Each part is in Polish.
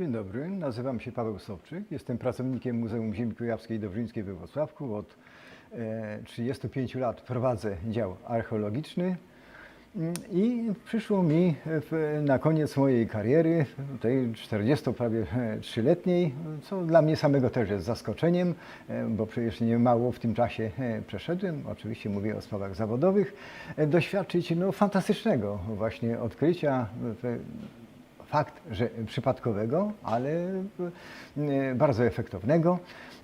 Dzień dobry, nazywam się Paweł Sobczyk. Jestem pracownikiem Muzeum Ziemi Kujawskiej Dobrzyńskiej we Wrocławku. Od e, 35 lat prowadzę dział archeologiczny i przyszło mi na koniec mojej kariery, tej 40 prawie e, trzyletniej, co dla mnie samego też jest zaskoczeniem, e, bo przecież nie mało w tym czasie e, przeszedłem, oczywiście mówię o sprawach zawodowych, e, doświadczyć no, fantastycznego właśnie odkrycia fakt, że przypadkowego, ale e, bardzo efektownego,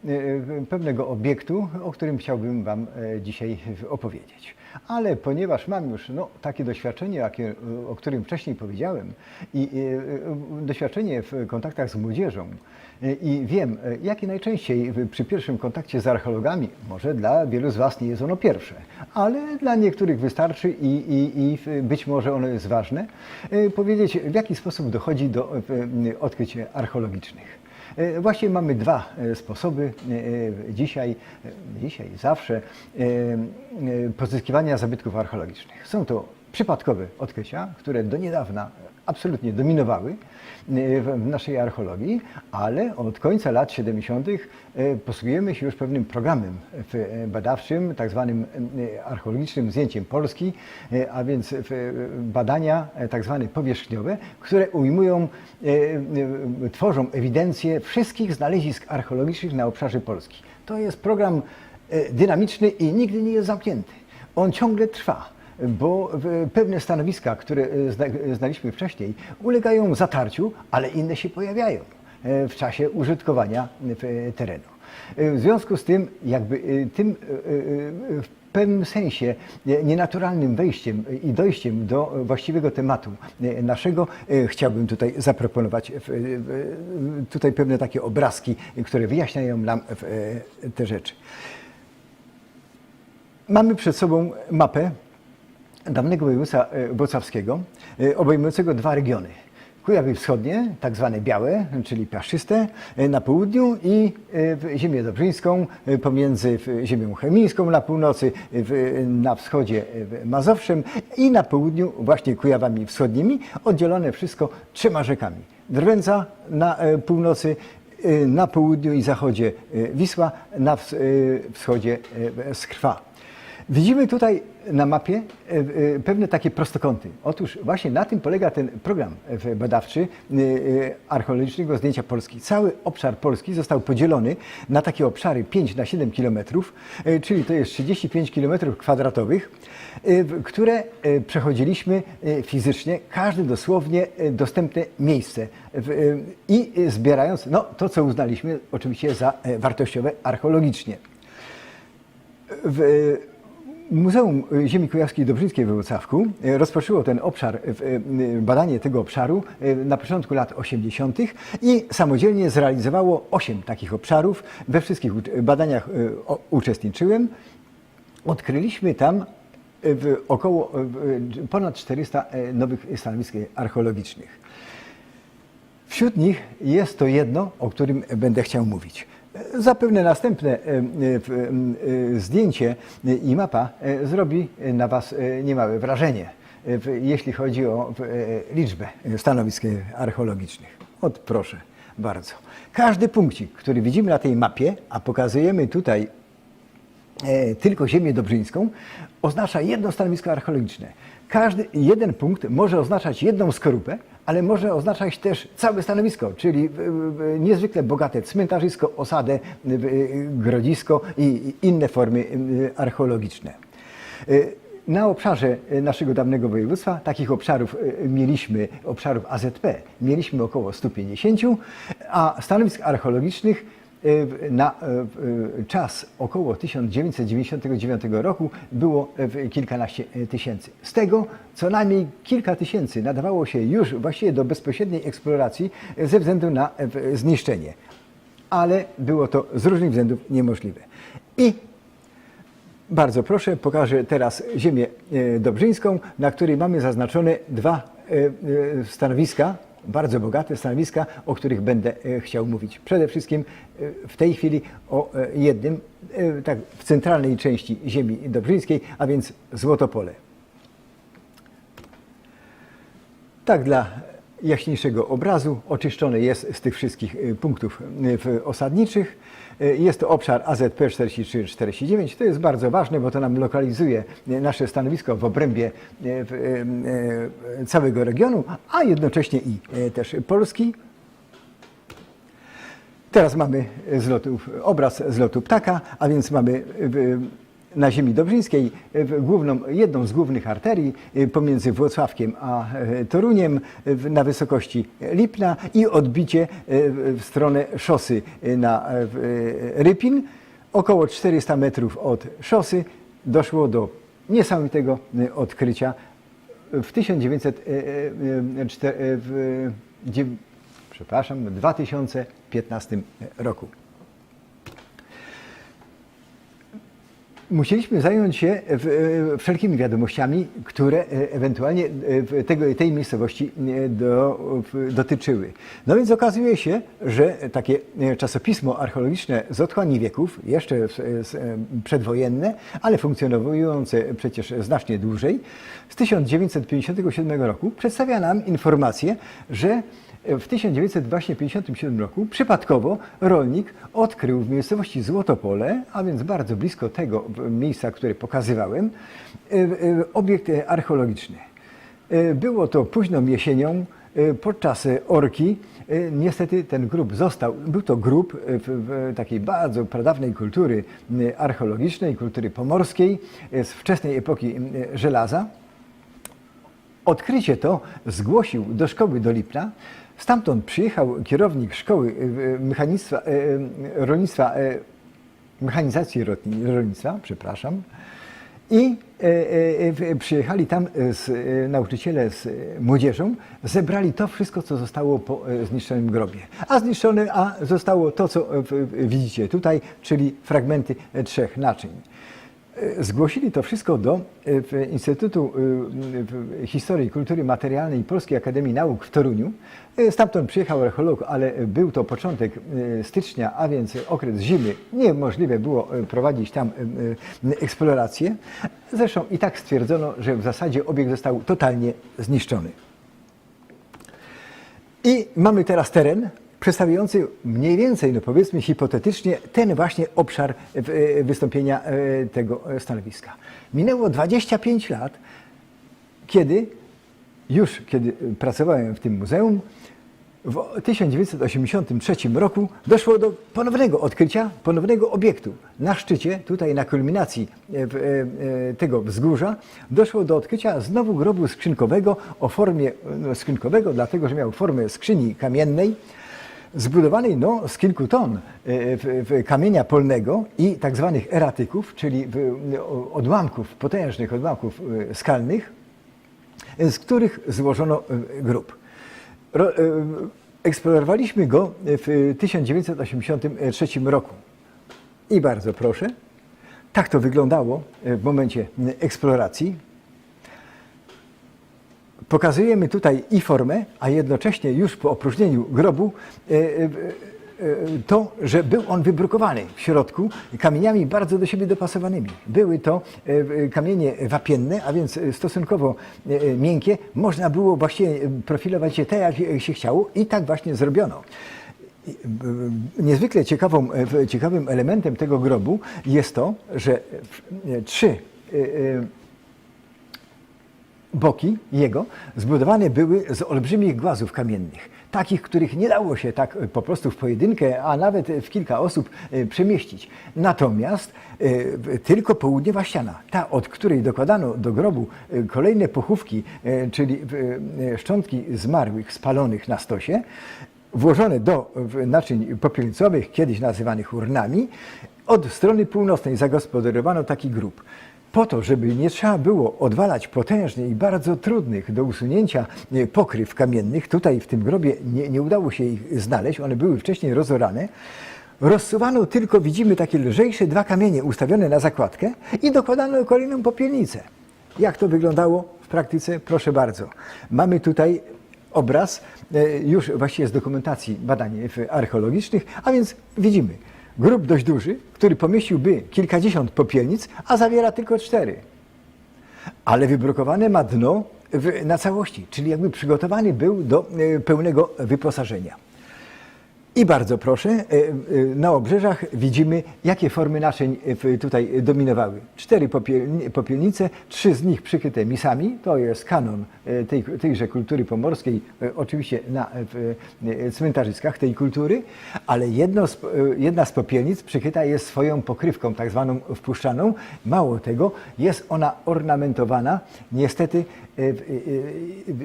e, pewnego obiektu, o którym chciałbym Wam e, dzisiaj opowiedzieć. Ale ponieważ mam już no, takie doświadczenie, jakie, o którym wcześniej powiedziałem, i e, doświadczenie w kontaktach z młodzieżą, i wiem, jakie najczęściej przy pierwszym kontakcie z archeologami, może dla wielu z Was nie jest ono pierwsze, ale dla niektórych wystarczy i, i, i być może ono jest ważne, powiedzieć w jaki sposób dochodzi do odkryć archeologicznych. E, Właśnie mamy dwa e, sposoby e, dzisiaj, dzisiaj, zawsze pozyskiwania zabytków archeologicznych. Są to przypadkowe odkrycia, które do niedawna absolutnie dominowały w w naszej archeologii, ale od końca lat 70. e, posługujemy się już pewnym programem e, badawczym, tak zwanym archeologicznym zdjęciem Polski, a więc badania tak zwane powierzchniowe, które ujmują, tworzą ewidencję wszystkich znalezisk archeologicznych na obszarze Polski. To jest program dynamiczny i nigdy nie jest zamknięty. On ciągle trwa bo pewne stanowiska, które e, e, znaliśmy wcześniej, ulegają zatarciu, ale inne się pojawiają e, w czasie użytkowania terenu. W związku z tym, jakby tym w pewnym sensie nienaturalnym wejściem i dojściem do właściwego tematu naszego, chciałbym tutaj zaproponować tutaj pewne takie obrazki, które wyjaśniają nam te rzeczy. Mamy przed sobą mapę dawnego województwa e, wrocławskiego, e, obejmującego dwa regiony. Kujawy Wschodnie, tak zwane białe, czyli piaszczyste, e, na południu i ziemię dobrzyńską pomiędzy ziemią chemińską na północy, na wschodzie Mazowszem i na południu właśnie Kujawami Wschodnimi, oddzielone wszystko trzema rzekami. Drwęca na północy, na południu i zachodzie Wisła, na ws- wschodzie Skrwa. Widzimy tutaj na mapie e, e, pewne takie prostokąty. Otóż właśnie na tym polega ten program e, badawczy archeologicznego zdjęcia Polski. Cały obszar Polski został podzielony na takie obszary 5 na 7 kilometrów, e, czyli to jest 35 kilometrów kwadratowych, które przechodziliśmy fizycznie, każde dosłownie dostępne miejsce i zbierając no, to, co uznaliśmy oczywiście za wartościowe archeologicznie. W Muzeum Ziemi Kujawskiej Dobrzyńskiej we Wrocławku e, rozpoczęło ten obszar, w- e, badanie tego obszaru na początku lat 80. i samodzielnie zrealizowało 8 takich obszarów. We wszystkich badaniach uczestniczyłem. Odkryliśmy tam w około w- ponad 400 e, nowych stanowisk archeologicznych. Wśród nich jest to jedno, o którym będę chciał mówić. Zapewne następne e, e, e, zdjęcie i mapa zrobi na Was niemałe wrażenie, jeśli chodzi o liczbę stanowisk archeologicznych. Ot proszę bardzo. Każdy punkcik, który widzimy na tej mapie, a pokazujemy tutaj tylko ziemię dobrzyńską, oznacza jedno stanowisko archeologiczne. Każdy jeden punkt może oznaczać jedną skorupę, ale może oznaczać też całe stanowisko, czyli e, e, niezwykle bogate cmentarzysko, osadę, e, grodzisko i inne formy archeologiczne. Na obszarze naszego dawnego województwa takich obszarów mieliśmy, obszarów AZP, mieliśmy około 150, a stanowisk archeologicznych na e, w- e, czas około 1999 roku było kilkanaście tysięcy. Z tego co najmniej kilka tysięcy nadawało się już właściwie do bezpośredniej eksploracji ze względu na zniszczenie. Ale było to z różnych względów niemożliwe. I bardzo proszę, pokażę teraz ziemię dobrzyńską, na której mamy zaznaczone dwa stanowiska, bardzo bogate stanowiska, o których będę e, chciał mówić. Przede wszystkim e, w tej chwili o e, jednym, tak w centralnej części ziemi dobrzyńskiej, a więc Złotopole. Tak dla jaśniejszego obrazu oczyszczony jest z tych wszystkich y, punktów y, osadniczych. Y, Jest to obszar AZP 43-49. To jest bardzo ważne, bo to nam lokalizuje nasze stanowisko w obrębie całego regionu, a jednocześnie i też Polski. Teraz mamy z obraz z lotu ptaka, a więc mamy na ziemi dobrzyńskiej w główną, jedną z głównych arterii y, pomiędzy Włocławkiem a e, Toruniem na wysokości Lipna i odbicie e, w stronę szosy na e, e, Rypin. Około 400 metrów od szosy doszło do niesamowitego odkrycia w 1904, w, przepraszam, w 2015 roku. Musieliśmy zająć się w, e, wszelkimi wiadomościami, które e, ewentualnie e, tego, tej miejscowości e, do, dotyczyły. No więc okazuje się, że takie e, czasopismo archeologiczne z otchłani wieków, jeszcze e, przedwojenne, ale funkcjonujące przecież znacznie dłużej, z 1957 roku przedstawia nam informację, że w 1957 roku przypadkowo rolnik odkrył w miejscowości Złotopole, a więc bardzo blisko tego miejsca, które pokazywałem, e, e, obiekt archeologiczny. E, Było to późną jesienią podczas orki. Niestety ten grób został, był to grób takiej bardzo pradawnej kultury archeologicznej, kultury pomorskiej z wczesnej epoki żelaza. Odkrycie to zgłosił do szkoły do Lipna. Stamtąd przyjechał kierownik szkoły e, e, rolnictwa, e, mechanizacji rolni- rolnictwa, przepraszam. I przyjechali tam z, nauczyciele z młodzieżą, zebrali to wszystko, co zostało po zniszczonym grobie. A zniszczone, a zostało to, co widzicie tutaj, czyli fragmenty trzech naczyń. E, Zgłosili to wszystko do e, Instytutu e, Historii i Kultury Materialnej Polskiej Akademii Nauk w Toruniu. Stamtąd przyjechał archeolog, ale był to początek stycznia, a więc okres zimy. Niemożliwe było prowadzić tam e, e, eksplorację. Zresztą i tak stwierdzono, że w zasadzie obiekt został totalnie zniszczony. I mamy teraz teren przedstawiający mniej więcej, no powiedzmy hipotetycznie, ten właśnie obszar w- e, wystąpienia e, tego e, stanowiska. Minęło 25 lat, kiedy już kiedy pracowałem w tym muzeum, w 1983 roku doszło do ponownego odkrycia, ponownego obiektu. Na szczycie, tutaj na kulminacji e, e, e, tego wzgórza, doszło do odkrycia znowu grobu skrzynkowego o formie no, skrzynkowego, dlatego że miał formę skrzyni kamiennej, zbudowanej no, z kilku ton e, kamienia polnego i tak zwanych eratyków, czyli o- odłamków, potężnych odłamków e, skalnych, z których złożono e, grób. Ro, e, eksplorowaliśmy go w 1983 roku. I bardzo proszę, tak to wyglądało w momencie eksploracji. Pokazujemy tutaj i formę, a jednocześnie już po opróżnieniu grobu e, e, e, to, że był on wybrukowany w środku kamieniami bardzo do siebie dopasowanymi. Były to kamienie wapienne, a więc stosunkowo miękkie. Można było właściwie profilować je tak, jak się chciało i tak właśnie zrobiono. Niezwykle ciekawą, ciekawym elementem tego grobu jest to, że trzy boki jego zbudowane były z olbrzymich głazów kamiennych. takich, których nie dało się tak e, po prostu w pojedynkę, a nawet w kilka osób e, przemieścić. Natomiast e, tylko południowa ściana, ta od której dokładano do grobu kolejne pochówki, czyli szczątki zmarłych spalonych na stosie, włożone do naczyń popielnicowych, kiedyś nazywanych urnami, od strony północnej zagospodarowano taki grób. Po to, żeby nie trzeba było odwalać potężnych i bardzo trudnych do usunięcia e, pokryw kamiennych, tutaj w tym grobie nie, nie udało się ich znaleźć, one były wcześniej rozorane, rozsuwano tylko, widzimy, takie lżejsze dwa kamienie ustawione na zakładkę i dokładano kolejną popielnicę. Jak to wyglądało w praktyce? Proszę bardzo. Mamy tutaj obraz e, już właściwie z dokumentacji badań e, archeologicznych, a więc widzimy grób dość duży, który pomieściłby kilkadziesiąt popielnic, a zawiera tylko cztery. Ale wybrukowane ma dno w, na całości, czyli jakby przygotowany był do e, pełnego wyposażenia. I bardzo proszę, e, e, na obrzeżach widzimy, jakie formy naczyń e, tutaj dominowały. Cztery popielni- popielnice, trzy z nich przykryte misami, to jest kanon tej, tejże kultury pomorskiej, oczywiście na cmentarzyskach tej kultury, ale z, jedna z popielnic przykryta jest swoją pokrywką, tak zwaną wpuszczaną. Mało tego, jest ona ornamentowana, niestety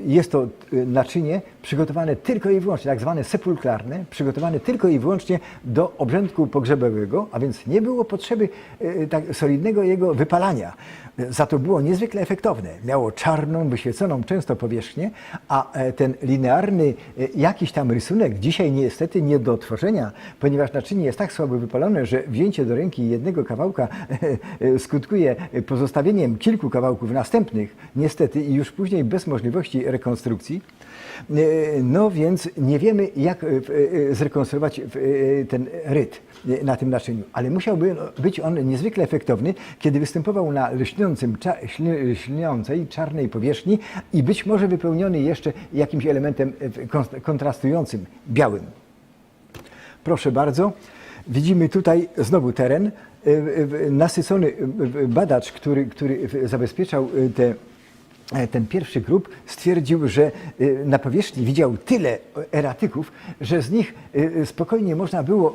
jest to naczynie przygotowane tylko i wyłącznie, tak zwane sepulklarne, przygotowane tylko i wyłącznie do obrzędku pogrzebowego, a więc nie było potrzeby e, tak solidnego jego wypalania. E, Za to było niezwykle efektowne. Miało czarną, wyświeconą często powierzchnię, a e, ten linearny e, jakiś tam rysunek dzisiaj niestety nie do odtworzenia, ponieważ naczynie jest tak słabo wypalone, że wzięcie do ręki jednego kawałka e, skutkuje pozostawieniem kilku kawałków następnych, niestety i już później bez możliwości rekonstrukcji. E, No więc nie wiemy, jak e, e, zrekonstruować ten ryt na tym naczyniu, ale musiałby być on niezwykle efektowny, kiedy występował na lśniącym, lśniącej, czarnej powierzchni i być może wypełniony jeszcze jakimś elementem kon- kontrastującym, białym. Proszę bardzo. Widzimy tutaj znowu teren. Nasycony badacz, który, który zabezpieczał te, ten pierwszy grób, stwierdził, że e, na powierzchni widział tyle eratyków, że z nich e, spokojnie można było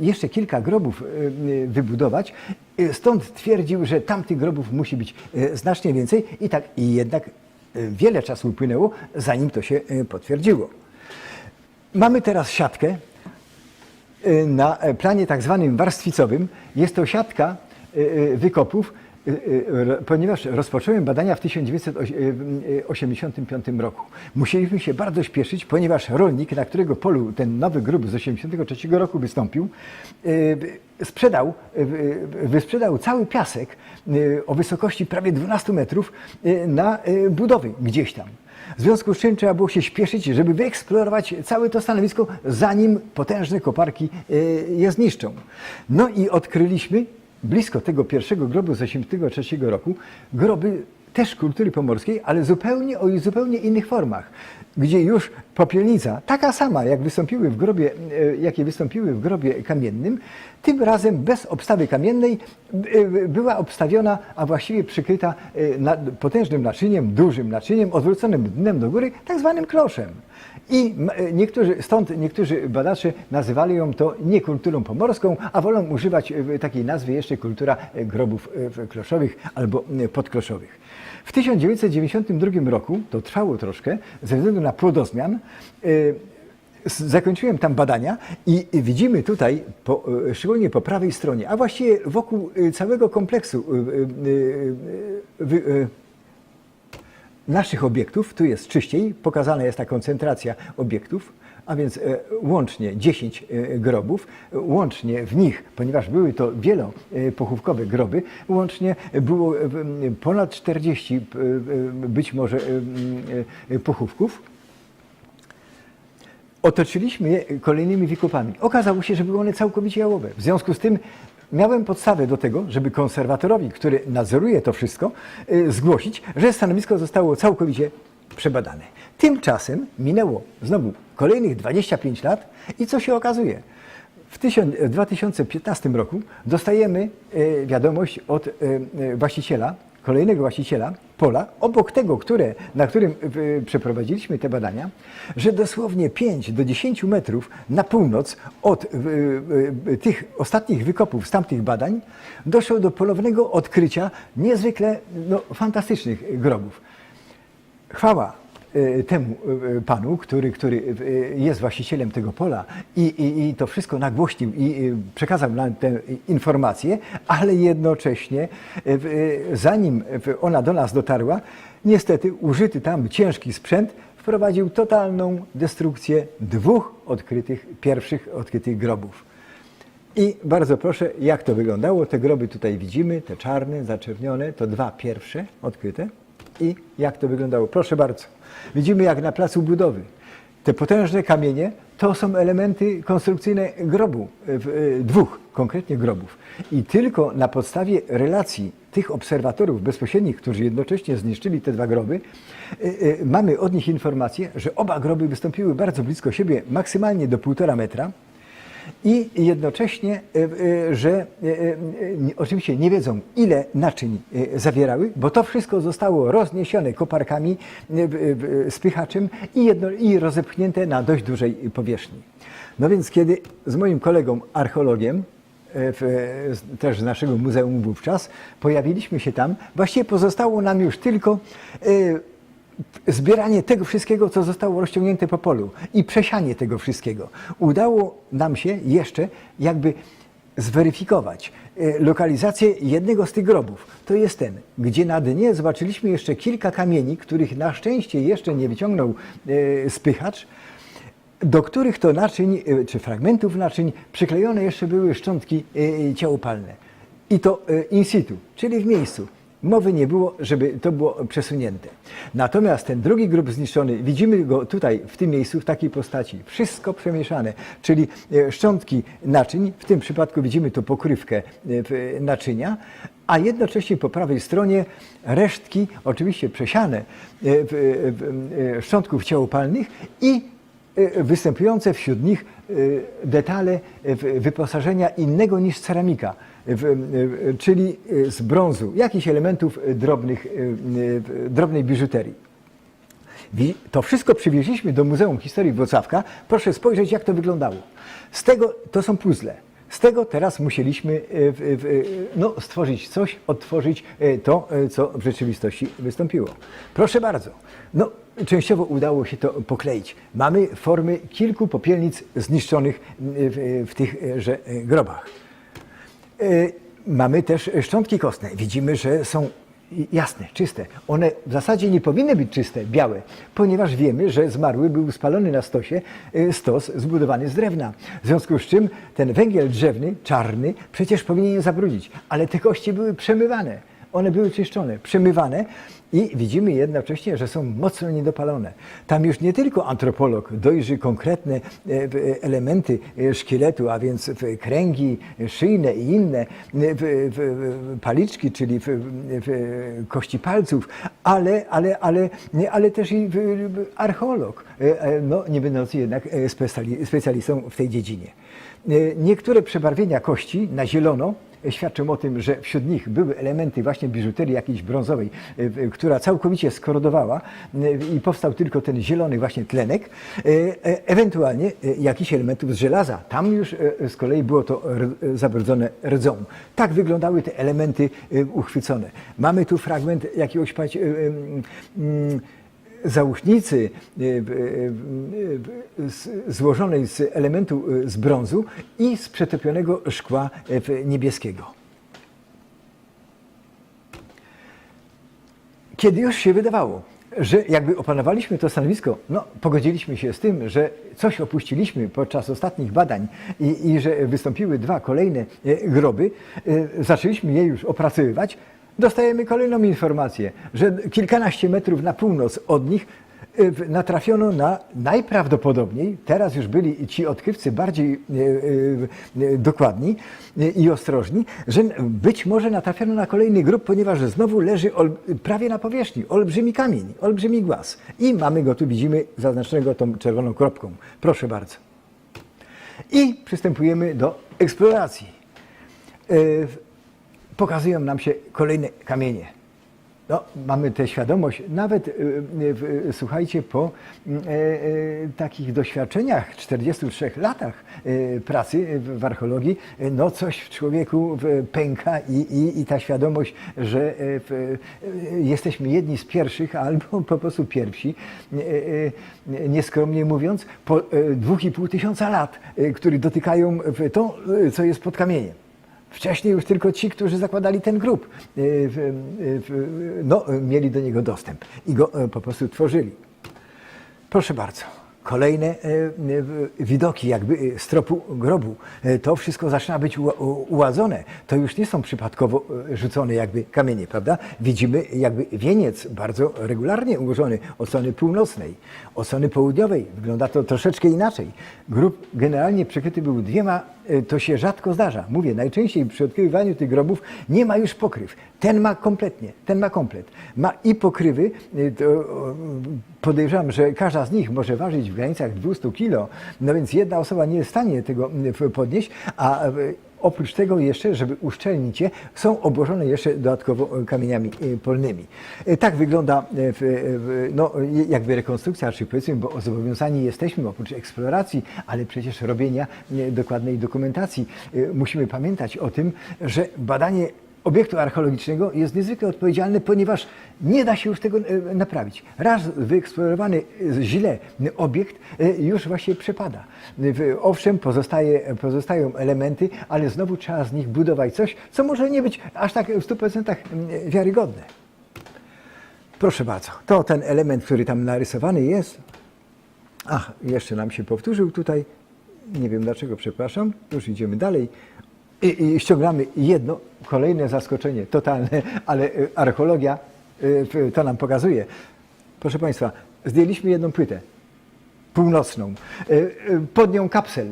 e, jeszcze kilka grobów e, e, wybudować. E, Stąd twierdził, że tamtych grobów musi być e, znacznie więcej i tak i jednak e, wiele czasu upłynęło, zanim to się e, potwierdziło. Mamy teraz siatkę na e, planie tak zwanym warstwicowym. Jest to siatka wykopów, ponieważ rozpocząłem badania w 1985 roku. Musieliśmy się bardzo śpieszyć, ponieważ rolnik, na którego polu ten nowy grób z 1983 roku wystąpił, y, sprzedał, y, y, wysprzedał cały piasek y, o wysokości prawie 12 metrów y, na y, budowy gdzieś tam. W związku z czym trzeba było się śpieszyć, żeby wyeksplorować całe to stanowisko, zanim potężne koparki je zniszczą. No i odkryliśmy blisko tego pierwszego grobu z 1983 roku groby też kultury pomorskiej, ale zupełnie o zupełnie innych formach, gdzie już popielnica, taka sama jak wystąpiły w grobie, e, jakie wystąpiły w grobie kamiennym, tym razem bez obstawy kamiennej e, była obstawiona, a właściwie przykryta e, potężnym naczyniem, dużym naczyniem, odwróconym dnem do góry, tak zwanym kloszem. I e, niektórzy, stąd niektórzy badacze nazywali ją to nie kulturą pomorską, a wolą używać e, takiej nazwy jeszcze kultura e, grobów kloszowych albo podkloszowych. W 1992 roku, to trwało troszkę, ze względu na płodozmian, zakończyłem tam badania i widzimy tutaj, po, szczególnie po prawej stronie, a właściwie wokół całego kompleksu naszych obiektów, tu jest czyściej, pokazana jest ta koncentracja obiektów, a więc e, łącznie 10 e, grobów, e, łącznie w nich, ponieważ były to wielopochówkowe groby, łącznie było e, ponad 40 p- e, być może e, e, pochówków. Otoczyliśmy je kolejnymi wykopami. Okazało się, że były one całkowicie jałowe. W związku z tym miałem podstawę do tego, żeby konserwatorowi, który nadzoruje to wszystko, y, zgłosić, że stanowisko zostało całkowicie przebadane. Tymczasem minęło znowu kolejnych 25 lat i co się okazuje? W tysiąc- w 2015 roku dostajemy e, wiadomość od e, właściciela kolejnego właściciela pola, obok tego, które, na którym y, przeprowadziliśmy te badania, że dosłownie 5 do 10 metrów na północ od y, y, tych ostatnich wykopów z tamtych badań doszło do polownego odkrycia niezwykle no, fantastycznych grobów. Chwała temu e, panu, który, który e, jest właścicielem tego pola i, i, i to wszystko nagłośnił i e, przekazał nam tę informację, ale jednocześnie, e, e, zanim ona do nas dotarła, niestety użyty tam ciężki sprzęt wprowadził totalną destrukcję dwóch odkrytych, pierwszych odkrytych grobów. I bardzo proszę, jak to wyglądało. Te groby tutaj widzimy, te czarne, zaczernione, to dwa pierwsze odkryte. I jak to wyglądało. Proszę bardzo. Widzimy jak na placu budowy. Te potężne kamienie to są elementy konstrukcyjne grobu, w- e, dwóch konkretnie grobów. I tylko na podstawie relacji tych obserwatorów bezpośrednich, którzy jednocześnie zniszczyli te dwa groby, e, e, mamy od nich informację, że oba groby wystąpiły bardzo blisko siebie, maksymalnie do półtora metra i jednocześnie, e, e, że e, oczywiście nie wiedzą, ile naczyń zawierały, bo to wszystko zostało rozniesione koparkami, spychaczem i, jedno, i rozepchnięte na dość dużej powierzchni. No więc kiedy z moim kolegą archeologiem, w, też z naszego muzeum wówczas, pojawiliśmy się tam, właściwie pozostało nam już tylko zbieranie tego wszystkiego, co zostało rozciągnięte po polu i przesianie tego wszystkiego. Udało nam się jeszcze jakby zweryfikować e, lokalizację jednego z tych grobów. To jest ten, gdzie na dnie zobaczyliśmy jeszcze kilka kamieni, których na szczęście jeszcze nie wyciągnął e, spychacz, do których to naczyń, e, czy fragmentów naczyń przyklejone jeszcze były szczątki ciałopalne. I to in situ, czyli w miejscu. Mowy nie było, żeby to było przesunięte. Natomiast ten drugi grób zniszczony, widzimy go tutaj, w tym miejscu, w takiej postaci. Wszystko przemieszane, czyli e, szczątki naczyń, w tym przypadku widzimy tu pokrywkę e, naczynia, a jednocześnie po prawej stronie resztki, oczywiście przesiane, e, szczątków ciałopalnych i występujące wśród nich detale wyposażenia innego niż ceramika, czyli e, z brązu, jakichś elementów e, drobnych, e, drobnej biżuterii. To wszystko przywieźliśmy do Muzeum Historii Wrocławka. Proszę spojrzeć, jak to wyglądało. Z tego to są puzzle. Z tego teraz musieliśmy no, stworzyć coś, odtworzyć to, co w rzeczywistości wystąpiło. Proszę bardzo. No, częściowo udało się to pokleić. Mamy formy kilku popielnic zniszczonych w, tychże grobach. E, Mamy też szczątki kostne. Widzimy, że są jasne, czyste. One w zasadzie nie powinny być czyste, białe, ponieważ wiemy, że zmarły był spalony na stosie e, stos zbudowany z drewna. W związku z czym ten węgiel drzewny, czarny, przecież powinien je zabrudzić. Ale te kości były przemywane. One były czyszczone, przemywane i widzimy jednocześnie, że są mocno niedopalone. Tam już nie tylko antropolog dojrzy konkretne e, elementy e, szkieletu, a więc w kręgi szyjne i inne, e, paliczki, czyli kości palców, ale, ale, ale, ale też i archeolog, e, e, no, nie będący jednak e, specjali- specjalistą w tej dziedzinie. E, Niektóre przebarwienia kości na zielono świadczą o tym, że wśród nich były elementy właśnie biżuterii jakiejś brązowej, e, która całkowicie skorodowała e, i powstał tylko ten zielony właśnie tlenek, e, ewentualnie jakichś elementów z żelaza. Tam już z kolei było to zabrudzone rdzą. Tak wyglądały te elementy uchwycone. Mamy tu fragment jakiegoś pać- załóżnicy e, e, e, złożonej z elementu z brązu i z przetopionego szkła niebieskiego. Kiedy już się wydawało, że jakby opanowaliśmy to stanowisko, no pogodziliśmy się z tym, że coś opuściliśmy podczas ostatnich badań i, i że wystąpiły dwa kolejne groby, zaczęliśmy je już opracowywać, dostajemy kolejną informację, że kilkanaście metrów na północ od nich w- natrafiono na najprawdopodobniej, teraz już byli ci odkrywcy bardziej e, e, dokładni i ostrożni, że być może natrafiono na kolejny grób, ponieważ znowu leży prawie na powierzchni olbrzymi kamień, olbrzymi głaz. I mamy go tu, widzimy, zaznaczonego tą czerwoną kropką. Proszę bardzo. I przystępujemy do eksploracji. Pokazują nam się kolejne kamienie. No, mamy tę świadomość, nawet y, y, w- słuchajcie, po y, y, takich doświadczeniach, 43 latach y, pracy w, archeologii, y, no coś w człowieku y, pęka i, i, i ta świadomość, że y, y, jesteśmy jedni z pierwszych albo po prostu pierwsi, y, y, y, nieskromnie mówiąc, po y, dwóch i pół tysiąca lat, y, które dotykają to, y, co jest pod kamieniem. Wcześniej już tylko ci, którzy zakładali ten grób, y, w- no, mieli do niego dostęp i go e, po prostu tworzyli. Proszę bardzo. Kolejne e, e, widoki jakby e, stropu grobu. To wszystko zaczyna być uładzone. To już nie są przypadkowo rzucone jakby kamienie, prawda? Widzimy jakby wieniec bardzo regularnie ułożony od strony północnej, od strony południowej. Wygląda to troszeczkę inaczej. Grób generalnie przykryty był dwiema, to się rzadko zdarza. Mówię, najczęściej przy odkrywaniu tych grobów nie ma już pokryw. Ten ma kompletnie, ten ma komplet. Ma i pokrywy, y, podejrzewam, że każda z nich może ważyć w granicach 200 kg, no więc jedna osoba nie jest w stanie tego y, podnieść, a y, oprócz tego jeszcze, żeby uszczelnić je, są obłożone jeszcze dodatkowo y, kamieniami y, polnymi. Y, Tak wygląda w, no, jakby rekonstrukcja, powiedzmy, bo zobowiązani jesteśmy oprócz eksploracji, ale przecież robienia dokładnej dokumentacji. Musimy pamiętać o tym, że badanie obiektu archeologicznego jest niezwykle odpowiedzialny, ponieważ nie da się już tego e, naprawić. Raz wyeksplorowany e, źle obiekt e, już właśnie przepada. Owszem, pozostaje, pozostają elementy, ale znowu trzeba z nich budować coś, co może nie być aż tak w 100% wiarygodne. Proszę bardzo, to ten element, który tam narysowany jest. Ach, jeszcze nam się powtórzył tutaj. Nie wiem dlaczego, przepraszam. Już idziemy dalej. I, i ściągamy jedno, kolejne zaskoczenie, totalne, ale y, archeologia w- to nam pokazuje. Proszę Państwa, zdjęliśmy jedną płytę północną. Y, Pod nią kapsel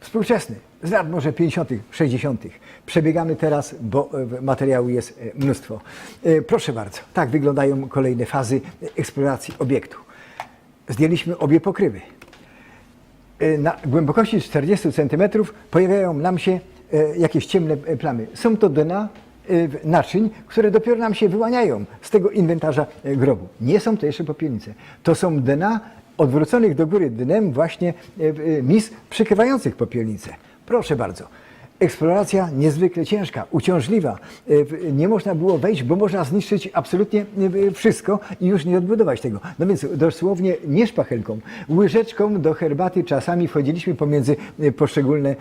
współczesny, z lat może 50., 60. Przebiegamy teraz, bo materiału jest mnóstwo. Proszę bardzo, tak wyglądają kolejne fazy eksploracji obiektu. Zdjęliśmy obie pokrywy. Na głębokości 40 cm pojawiają nam się e, jakieś ciemne e, plamy. Są to dna e, naczyń, które dopiero nam się wyłaniają z tego inwentarza e, grobu. Nie są to jeszcze popielnice. To są dna odwróconych do góry dnem właśnie e, e, mis przykrywających popielnice. Proszę bardzo. Eksploracja niezwykle ciężka, uciążliwa. E, Nie można było wejść, bo można zniszczyć absolutnie e, wszystko i już nie odbudować tego. No więc dosłownie nie szpachelką, łyżeczką do herbaty czasami wchodziliśmy pomiędzy e, poszczególne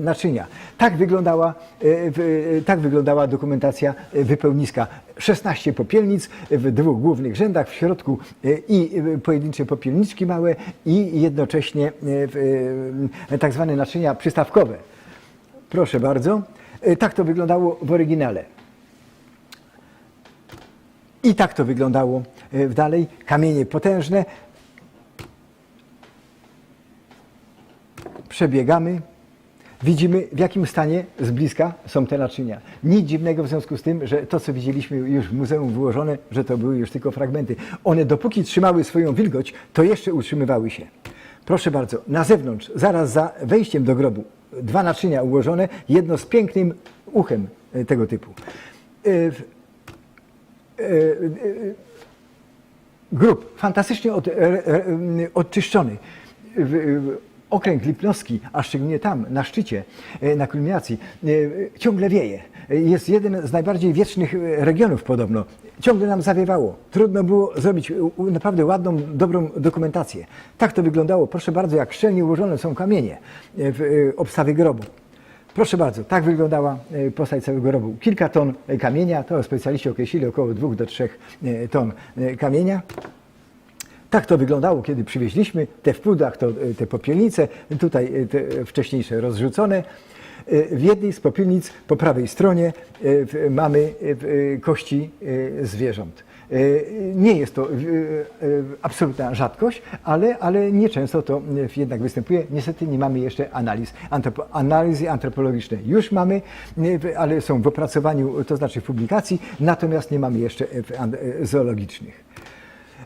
naczynia. Tak wyglądała, tak wyglądała dokumentacja wypełniska. 16 popielnic w dwóch głównych rzędach, w środku i pojedyncze popielniczki małe i jednocześnie tak zwane naczynia przystawkowe. Proszę bardzo. E, Tak to wyglądało w oryginale. I tak to wyglądało e, dalej. Kamienie potężne. Przebiegamy. Widzimy, w jakim stanie z bliska są te naczynia. Nic dziwnego w związku z tym, że to, co widzieliśmy już w muzeum wyłożone, że to były już tylko fragmenty. One dopóki trzymały swoją wilgoć, to jeszcze utrzymywały się. Proszę bardzo, na zewnątrz, zaraz za wejściem do grobu, dwa naczynia ułożone, jedno z pięknym uchem e, tego typu. E, e, grób fantastycznie od, odczyszczony. Okręg Lipnowski, a szczególnie tam, na szczycie, e, na kulminacji, e, ciągle wieje. E, Jest jeden z najbardziej wiecznych regionów podobno. Ciągle nam zawiewało. Trudno było zrobić naprawdę ładną, dobrą dokumentację. Tak to wyglądało. Proszę bardzo, jak szczelnie ułożone są kamienie w obstawie grobu. Proszę bardzo, tak wyglądała postać całego grobu. Kilka ton kamienia, to specjaliści określili około 2 do 3 e, ton kamienia. Tak to wyglądało, kiedy przywieźliśmy. Te w pudach to e, te popielnice, tutaj e, te wcześniejsze rozrzucone. E, W jednej z popielnic po prawej stronie mamy kości zwierząt. Nie jest to absolutna rzadkość, ale, ale nieczęsto to jednak występuje. Niestety nie mamy jeszcze analiz. Antropo, analizy antropologiczne już mamy, ale są w opracowaniu, to znaczy w publikacji, natomiast nie mamy jeszcze zoologicznych.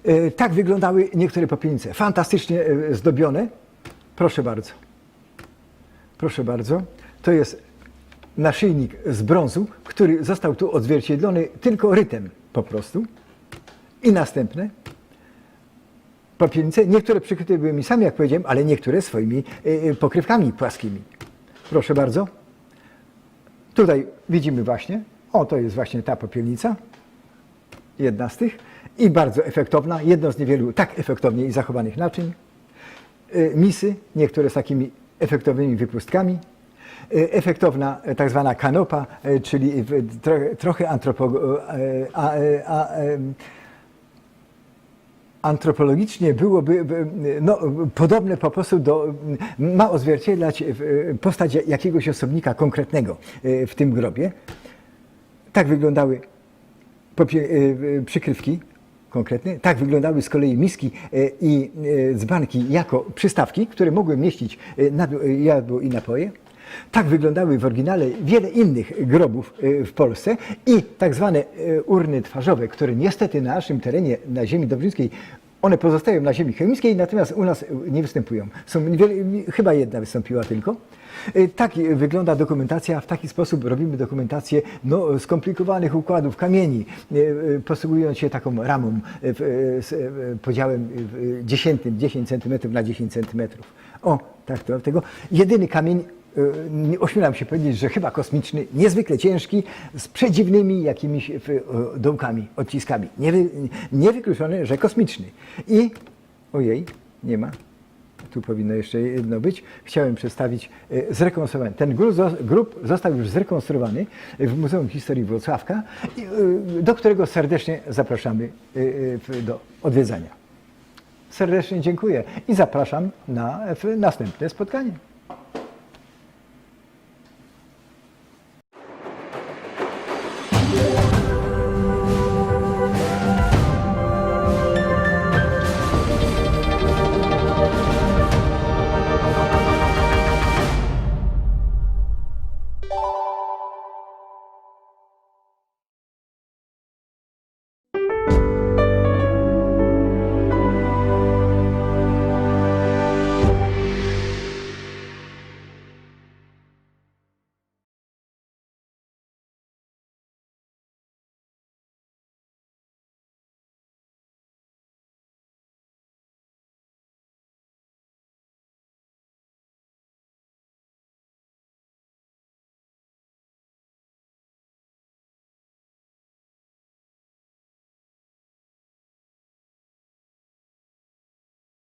E, Tak wyglądały niektóre popielnice. Fantastycznie e, zdobione. Proszę bardzo. Proszę bardzo. To jest naszyjnik z brązu, który został tu odzwierciedlony tylko rytem po prostu. I następne popielnice, niektóre przykryte były misami, jak powiedziałem, ale niektóre swoimi y, pokrywkami płaskimi. Proszę bardzo. Tutaj widzimy właśnie, o to jest właśnie ta popielnica, jedna z tych i bardzo efektowna, jedno z niewielu tak efektownie i zachowanych naczyń. Y, Misy, niektóre z takimi efektownymi wypustkami. Y, Efektowna e, tak zwana kanopa, czyli trochę, antropo, a, a, em, antropologicznie byłoby by, no, podobne po prostu do, ma odzwierciedlać postać jakiegoś osobnika konkretnego w tym grobie. Tak wyglądały przykrywki konkretne. Tak wyglądały z kolei miski e, i e, dzbanki jako przystawki, które mogły mieścić e, e, jadło i napoje. Tak wyglądały w oryginale wiele innych grobów e, w Polsce i tak zwane e, urny twarzowe, które niestety na naszym terenie, na ziemi dobrzyńskiej, one pozostają na ziemi chemińskiej, natomiast u nas nie występują. Są chyba jedna wystąpiła tylko. E, Tak wygląda dokumentacja, w taki sposób robimy dokumentację no, skomplikowanych układów kamieni, e, e, posługując się taką ramą z podziałem dziesiętnym, 10 cm na 10 cm. O, tak to tego. Jedyny kamień, nie ośmielam się powiedzieć, że chyba kosmiczny, niezwykle ciężki, z przedziwnymi jakimiś e, dołkami, odciskami. Niewy, niewykluczone, że kosmiczny. I, ojej, nie ma. Tu powinno jeszcze jedno być. Chciałem przedstawić zrekonstruowany. Ten grób, zos- grób został już zrekonstruowany w Muzeum Historii Wrocławka, do którego serdecznie zapraszamy do odwiedzania. Serdecznie dziękuję i zapraszam na następne spotkanie.